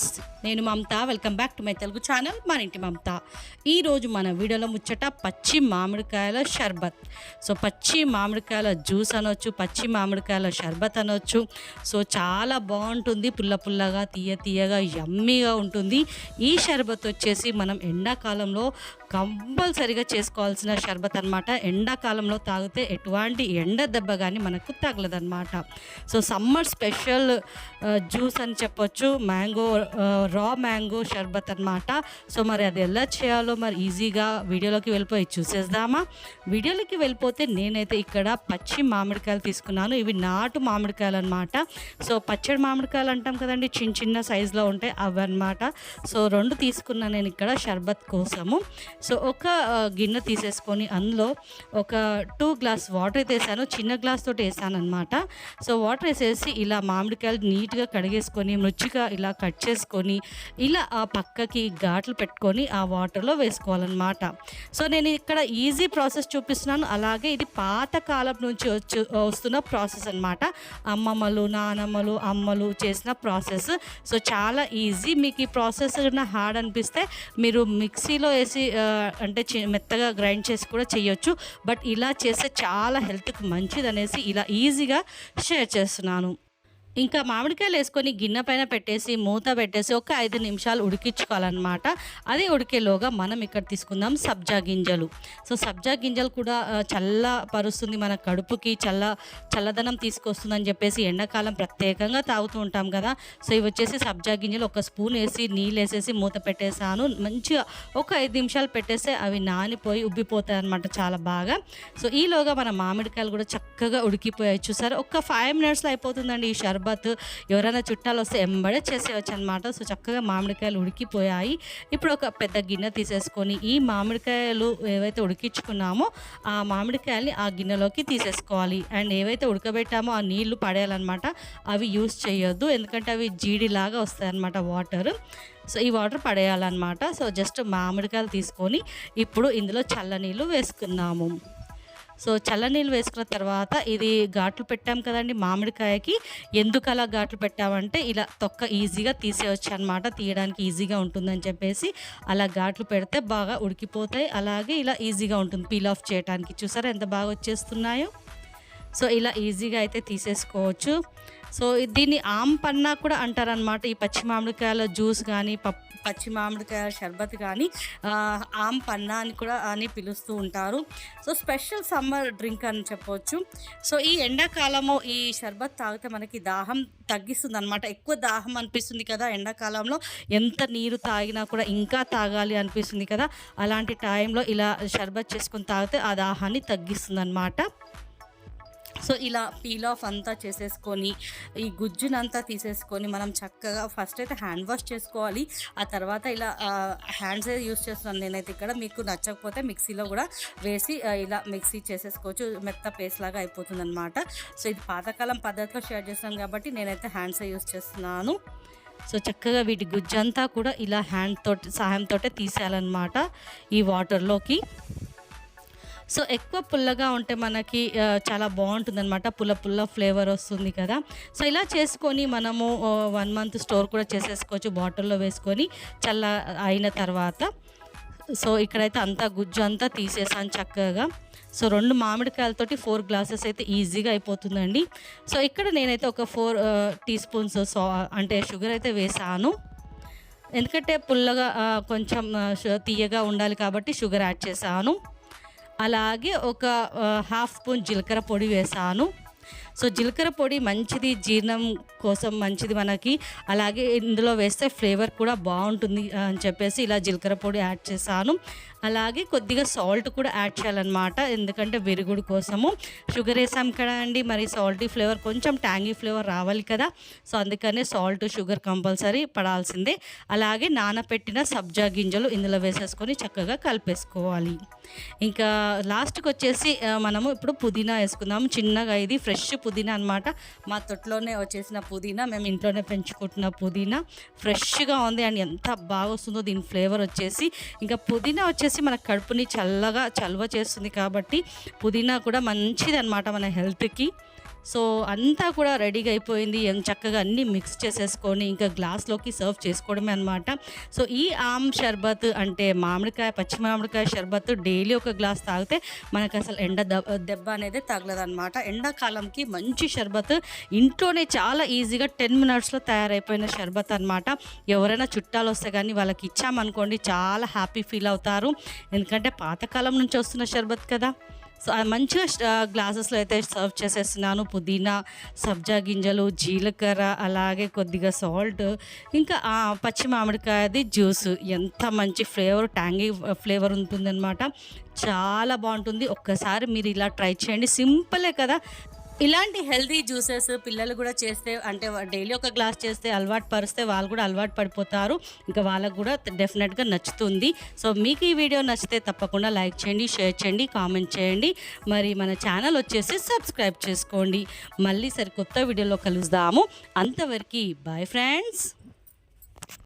Friends నేను Mamata. Welcome back to my Telugu channel మన ఇంటి మమత. ఈరోజు మన వీడియోలో ముచ్చట పచ్చి మామిడికాయల షర్బత్. సో పచ్చి మామిడికాయల జ్యూస్ అనొచ్చు పచ్చి మామిడికాయల షర్బత్ అనొచ్చు. సో చాలా బాగుంటుంది పుల్ల పుల్లగా తీయ తీయగా యమ్మీగా ఉంటుంది. ఈ షర్బత్ వచ్చేసి మనం ఎండాకాలంలో కంపల్సరిగా చేసుకోవాల్సిన షర్బత్ అనమాట ఎండాకాలంలో తాగితే ఎటువంటి ఎండ దెబ్బ కానీ మనకు తగలదన్నమాట. సో సమ్మర్ స్పెషల్ జ్యూస్ అని చెప్పొచ్చు మ్యాంగో రా మ్యాంగో షర్బత్ అనమాట సో మరి అది ఎలా చేయాలో మరి ఈజీగా వీడియోలోకి వెళ్ళిపోయి చూసేద్దామా. వీడియోలోకి వెళ్ళిపోతే నేనైతే ఇక్కడ పచ్చి మామిడికాయలు తీసుకున్నాను. ఇవి నాటు మామిడికాయలు అనమాట సో పచ్చడి మామిడికాయలు అంటాం కదండి చిన్న చిన్న సైజులో ఉంటాయి అవి అనమాట సో రెండు తీసుకున్నాను నేను ఇక్కడ షర్బత్ కోసము. సో ఒక గిన్నె తీసేసుకొని అందులో ఒక టూ గ్లాస్ వాటర్ అయితే వేసాను చిన్న గ్లాస్ తోటి వేసాను అనమాట సో వాటర్ వేసేసి ఇలా మామిడికాయలు నీట్గా కడిగేసుకొని రుచిగా ఇలా కట్ చేసి చేసుకొని ఇలా ఆ పక్కకి ఘాట్లు పెట్టుకొని ఆ వాటర్లో వేసుకోవాలన్నమాట. సో నేను ఇక్కడ ఈజీ ప్రాసెస్ చూపిస్తున్నాను. అలాగే ఇది పాతకాలం నుంచి వచ్చి వస్తున్న ప్రాసెస్ అనమాట అమ్మమ్మలు నానమ్మలు అమ్మలు చేసిన ప్రాసెస్. సో చాలా ఈజీ. మీకు ఈ ప్రాసెస్ హార్డ్ అనిపిస్తే మీరు మిక్సీలో వేసి అంటే మెత్తగా గ్రైండ్ చేసి కూడా చేయొచ్చు. బట్ ఇలా చేస్తే చాలా హెల్త్కి మంచిది అనేసి ఇలా ఈజీగా షేర్ చేస్తున్నాను. ఇంకా మామిడికాయలు వేసుకొని గిన్నె పైన పెట్టేసి మూత పెట్టేసి ఒక ఐదు నిమిషాలు ఉడికించుకోవాలన్నమాట. అది ఉడికేలోగా మనం ఇక్కడ తీసుకుందాం సబ్జా గింజలు. సో సబ్జా గింజలు కూడా చల్ల పరుస్తుంది మన కడుపుకి చల్ల చల్లదనం తీసుకొస్తుందని చెప్పేసి ఎండాకాలం ప్రత్యేకంగా తాగుతూ ఉంటాం కదా. సో ఇవి వచ్చేసి సబ్జా గింజలు. ఒక స్పూన్ వేసి నీళ్ళు వేసేసి మూత పెట్టేసాను మంచిగా ఒక ఐదు నిమిషాలు పెట్టేస్తే అవి నానిపోయి ఉబ్బిపోతాయి అనమాట చాలా బాగా. సో ఈలోగా మన మామిడికాయలు కూడా చక్కగా ఉడికిపోయాయి. చూసారు? ఒక ఫైవ్ మినిట్స్లో అయిపోతుందండి ఈ షర్బత్. ఎవరైనా చుట్టాలు వస్తే ఎంబడే చేసేయచ్చు అనమాట సో చక్కగా మామిడికాయలు ఉడికిపోయాయి. ఇప్పుడు ఒక పెద్ద గిన్నె తీసేసుకొని ఈ మామిడికాయలు ఏవైతే ఉడికించుకున్నామో ఆ మామిడికాయల్ని ఆ గిన్నెలోకి తీసేసుకోవాలి. అండ్ ఏవైతే ఉడకబెట్టామో ఆ నీళ్ళు పడేయాలన్నమాట. అవి యూస్ చేయొద్దు. ఎందుకంటే అవి జీడిలాగా వస్తాయి అన్నమాట వాటర్. సో ఈ వాటర్ పడేయాలన్నమాట. సో జస్ట్ మామిడికాయలు తీసుకొని ఇప్పుడు ఇందులో చల్లనీళ్ళు వేసుకున్నాము. సో చల్లనీళ్ళు వేసుకున్న తర్వాత ఇది ఘాట్లు పెట్టాం కదండి మామిడికాయకి. ఎందుకు అలా ఘాట్లు పెట్టామంటే ఇలా తొక్క ఈజీగా తీసేయచ్చు అనమాట తీయడానికి ఈజీగా ఉంటుందని చెప్పేసి అలా ఘాట్లు పెడితే బాగా ఉడికిపోతాయి. అలాగే ఇలా ఈజీగా ఉంటుంది పీల్ ఆఫ్ చేయడానికి చూసారా ఎంత బాగా వచ్చేస్తున్నాయో? సో ఇలా ఈజీగా అయితే తీసేసుకోవచ్చు. సో దీన్ని ఆమ్ పన్నా కూడా అంటారనమాట ఈ పచ్చి మామిడికాయల జ్యూస్ కానీ పప్ పచ్చి మామిడికాయ షర్బత్ కానీ ఆమ్ పన్నా అని కూడా అని పిలుస్తూ ఉంటారు. సో స్పెషల్ సమ్మర్ డ్రింక్ అని చెప్పవచ్చు సో ఈ ఎండాకాలము ఈ షర్బత్ తాగితే మనకి దాహం తగ్గిస్తుంది అనమాట ఎక్కువ దాహం అనిపిస్తుంది కదా ఎండాకాలంలో. ఎంత నీరు తాగినా కూడా ఇంకా తాగాలి అనిపిస్తుంది కదా. అలాంటి టైంలో ఇలా షర్బత్ చేసుకొని తాగితే ఆ దాహాన్ని తగ్గిస్తుంది అనమాట సో ఇలా పీల్ ఆఫ్ అంతా చేసేసుకొని ఈ గుజ్జునంతా తీసేసుకొని మనం చక్కగా ఫస్ట్ అయితే హ్యాండ్ వాష్ చేసుకోవాలి. ఆ తర్వాత ఇలా హ్యాండ్స్ యూస్ చేస్తున్నాను నేనైతే ఇక్కడ. మీకు నచ్చకపోతే మిక్సీలో కూడా వేసి ఇలా మిక్సీ చేసేసుకోవచ్చు. మెత్త పేస్ట్ లాగా అయిపోతుంది అనమాట సో ఇది పాతకాలం పద్ధతిలో షేర్ చేస్తాను కాబట్టి నేనైతే హ్యాండ్స్ యూస్ చేస్తున్నాను. సో చక్కగా వీటి గుజ్జంతా కూడా ఇలా హ్యాండ్ తోటి సహాయంతో తీసేయాలన్నమాట ఈ వాటర్లోకి సో ఎక్కువ పుల్లగా ఉంటే మనకి చాలా బాగుంటుంది అనమాట పుల్ల పుల్ల ఫ్లేవర్ వస్తుంది కదా. సో ఇలా చేసుకొని మనము వన్ మంత్ స్టోర్ కూడా చేసేసుకోవచ్చు బాటిల్లో వేసుకొని చల్ల అయిన తర్వాత. సో ఇక్కడైతే అంతా గుజ్జు అంతా తీసేసాను చక్కగా. సో రెండు మామిడికాయలతోటి ఫోర్ గ్లాసెస్ అయితే ఈజీగా అయిపోతుందండి. సో ఇక్కడ నేనైతే ఒక ఫోర్ టీ స్పూన్స్ సో అంటే షుగర్ అయితే వేసాను. ఎందుకంటే పుల్లగా కొంచెం తీయగా ఉండాలి కాబట్టి షుగర్ యాడ్ చేశాను. అలాగే ఒక హాఫ్ స్పూన్ జీలకర్ర పొడి వేసాను. సో జీలకర్ర పొడి మంచిది జీర్ణం కోసం మంచిది మనకి. అలాగే ఇందులో వేస్తే ఫ్లేవర్ కూడా బాగుంటుంది అని చెప్పేసి ఇలా జీలకర్ర పొడి యాడ్ చేశాను. అలాగే కొద్దిగా సాల్ట్ కూడా యాడ్ చేయాలన్నమాట ఎందుకంటే విరుగుడు కోసము. షుగర్ వేసాం కదా అండి మరి సాల్టీ ఫ్లేవర్ కొంచెం ట్యాంగీ ఫ్లేవర్ రావాలి కదా. సో అందుకనే సాల్ట్ షుగర్ కంపల్సరీ పడాల్సిందే. అలాగే నానపెట్టిన సబ్జా గింజలు ఇందులో వేసేసుకొని చక్కగా కలిపేసుకోవాలి. ఇంకా లాస్ట్కి వచ్చేసి మనము ఇప్పుడు పుదీనా వేసుకుందాము చిన్నగా ఇది ఫ్రెష్ పుదీనా పుదీనా అనమాట మా తొట్లోనే వచ్చేసిన పుదీనా మేము ఇంట్లోనే పెంచుకుంటున్న పుదీనా. ఫ్రెష్గా ఉంది అండ్ ఎంత బాగా వస్తుందో దీని ఫ్లేవర్ వచ్చేసి. ఇంకా పుదీనా వచ్చేసి మన కడుపుని చల్లగా చల్వ చేస్తుంది కాబట్టి పుదీనా కూడా మంచిది అనమాట మన హెల్త్కి. సో అంతా కూడా రెడీగా అయిపోయింది. చక్కగా అన్నీ మిక్స్ చేసేసుకొని ఇంకా గ్లాస్లోకి సర్వ్ చేసుకోవడమే అనమాట సో ఈ ఆమ్ షర్బత్ అంటే మామిడికాయ పచ్చి మామిడికాయ షర్బత్ డైలీ ఒక గ్లాస్ తాగితే మనకు అసలు ఎండ దెబ్బ దెబ్బ అనేది తగలదనమాట ఎండాకాలంకి మంచి షర్బత్ ఇంట్లోనే చాలా ఈజీగా టెన్ మినిట్స్లో తయారైపోయిన షర్బత్ అనమాట ఎవరైనా చుట్టాలు వస్తే కానీ వాళ్ళకి ఇచ్చామనుకోండి చాలా హ్యాపీ ఫీల్ అవుతారు. ఎందుకంటే పాతకాలం నుంచి వస్తున్న షర్బత్ కదా. సో మంచిగా గ్లాసెస్లో అయితే సర్వ్ చేసేస్తున్నాను. పుదీనా సబ్జా గింజలు జీలకర్ర అలాగే కొద్దిగా సాల్ట్ ఇంకా పచ్చి మామిడికాయది జ్యూస్. ఎంత మంచి ఫ్లేవర్ ట్యాంగీ ఫ్లేవర్ ఉంటుందన్నమాట. చాలా బాగుంటుంది. ఒక్కసారి మీరు ఇలా ట్రై చేయండి. సింపులే కదా. ఇలాంటి హెల్దీ జ్యూసెస్ పిల్లలు కూడా చేస్తే అంటే డైలీ ఒక గ్లాస్ చేస్తే అలవాటు పరిస్తే వాళ్ళు కూడా అలవాటు పడిపోతారు. ఇంకా వాళ్ళకు కూడా డెఫినెట్గా నచ్చుతుంది. సో మీకు ఈ వీడియో నచ్చితే తప్పకుండా లైక్ చేయండి షేర్ చేయండి కామెంట్ చేయండి. మరి మన ఛానల్ వచ్చేసి సబ్స్క్రైబ్ చేసుకోండి. మళ్ళీ సరి కొత్త వీడియోలో కలుద్దాము. అంతవరకు బాయ్ ఫ్రెండ్స్.